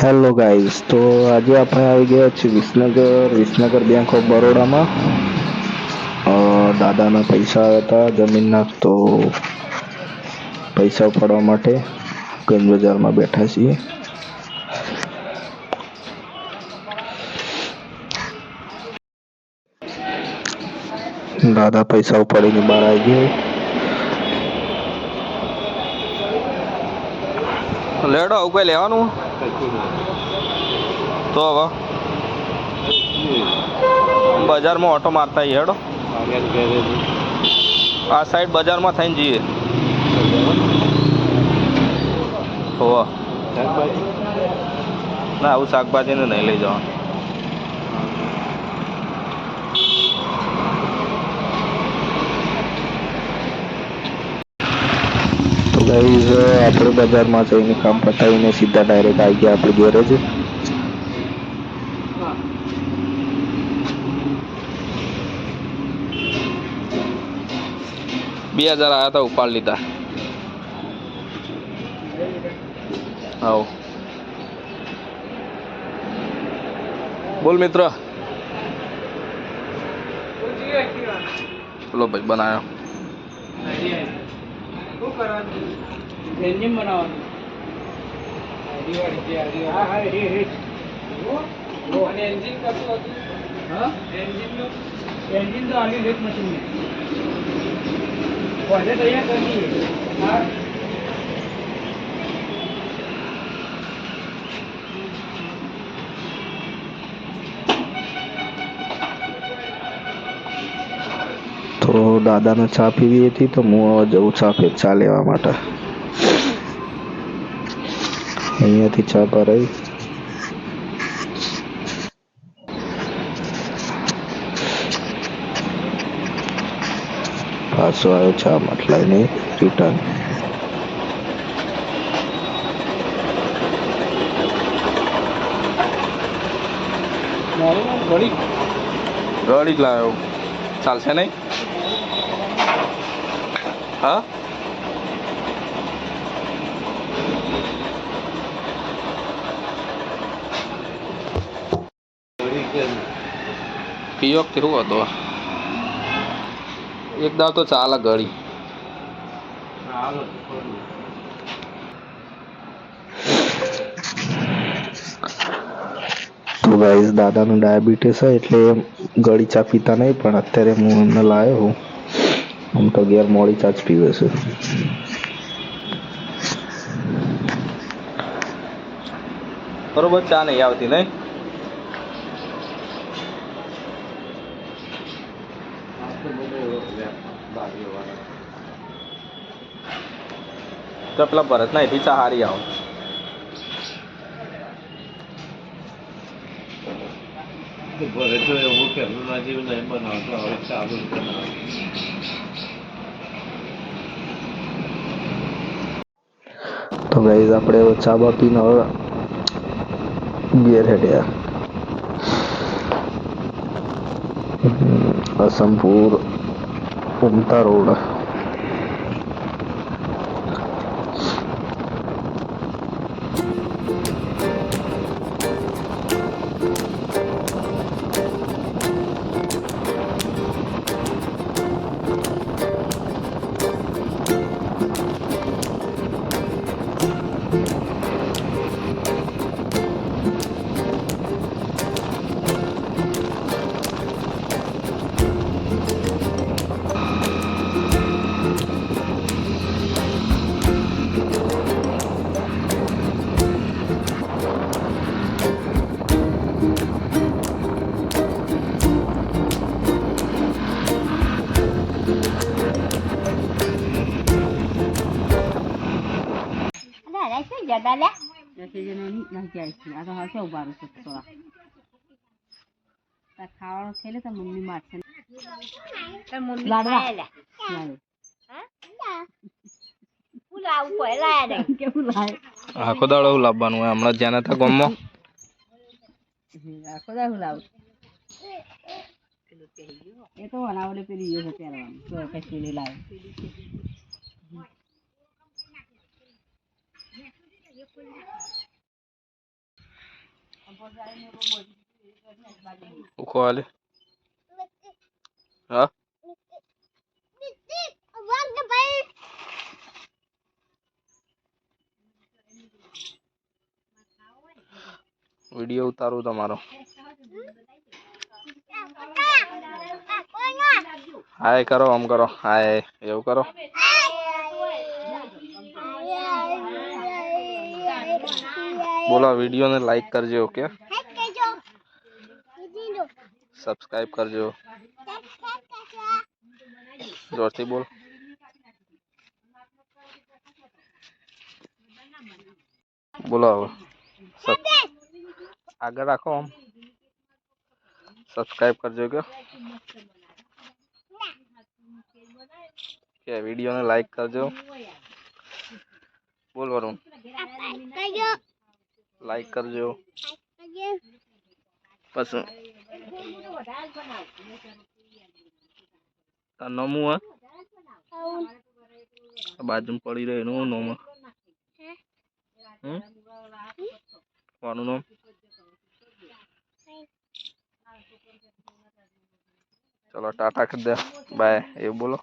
Hello guys તો આજે આપણે આવી ગયા છીએ વિસનગર વિસનગર બેંક ઓફ બરોડામાં. દાદાના પૈસા હતા જમીનના, તો પૈસા ઉપાડવા માટે ગંજ બજારમાં બેઠા છીએ. દાદા પૈસા ઉપાડીને બહાર આવી ગયા. લેડો કોઈ લેવાનું? તો હવે બજારમાં ઓટો મારતા આવીએ હેડો. આ સાઈડ બજારમાં થઈને જઈએ. હોવા. ના, આવું શાકભાજીને નહીં લઈ જવાનું તો ગાઈઝ આપણે બજારમાં જઈને કામ પતાવીને સીધા ડાયરેક્ટ આવી ગયા આપણે ગેરેજ બે હજાર આવ્યા હતા ઉપાડ લીધા. આવો. બોલ મિત્ર. બોલો ભાઈ બનાવ્યો શું કરવાનું વ્યંજન બનાવવાનું હા હા રે રે અને એન્જિન કશું હતું? હા? એન્જિનનું એન્જિન તો આની રેટ મશીન પહેલે તૈયાર કરી હા. તો દાદાને ચા પીવી હતી તો હું હવે જઉં ચા પી ચા લેવા માટે. અહીંયાથી ચા ભરાઈ પાછો આવ્યો ચા મટલાઈને રિટર્ન. મારું નામ ઘડી લાવ્યો. ચાલશે નહીં? હા? પીઓકથી શું હતો એક દાવ તો ચાલે ગળી તો ગાઈઝ દાદાનું ડાયાબિટીસ હોય એટલે ગળી ચા પીતા નહીં, પણ અત્યારે હું એમને લાવ્યો હું. આમ તો ઘેર મોડી ચા જ પીવે છે. બરોબર, ચા નહીં આવતી, નહીં? તો પેલા ભરત ના એથી ચા હારી આવો. તો એવું પહેલું ના જેવું નહીં બનાવતો હવે ચાલુ તો ગાઈઝ આપણે હવે ચા બા પીને હવે ઘેર હેડ્યા. અસમપુર ઉમતા રોડ. ખાવાનું ખેલે તો મમ્મી મારશે આખો દાડો લાવવાનું એ તો વનાવડે પેલી છે પહેરવાનું ઉખો હાલે હા વીડિયો ઉતારું તમારો. હાય કરો આમ કરો. હાય એવું કરો. બોલો વિડીયોને લાઈક કરજો ઓકે સબસ્ક્રાઇબ કરજો જોરથી બોલ બોલો હવે સબ- આગળ રાખો આમ સબસ્ક્રાઇબ કરજો કે કે વિડીયોને લાઈક કરજો બોલ વરુણ લાઈક કરજો. પછી નમું હા બાજુ પડી રહ્યો એનું નોમ. કોનું નોમ? ચલો, ટાટા કરી બાય એવું બોલો.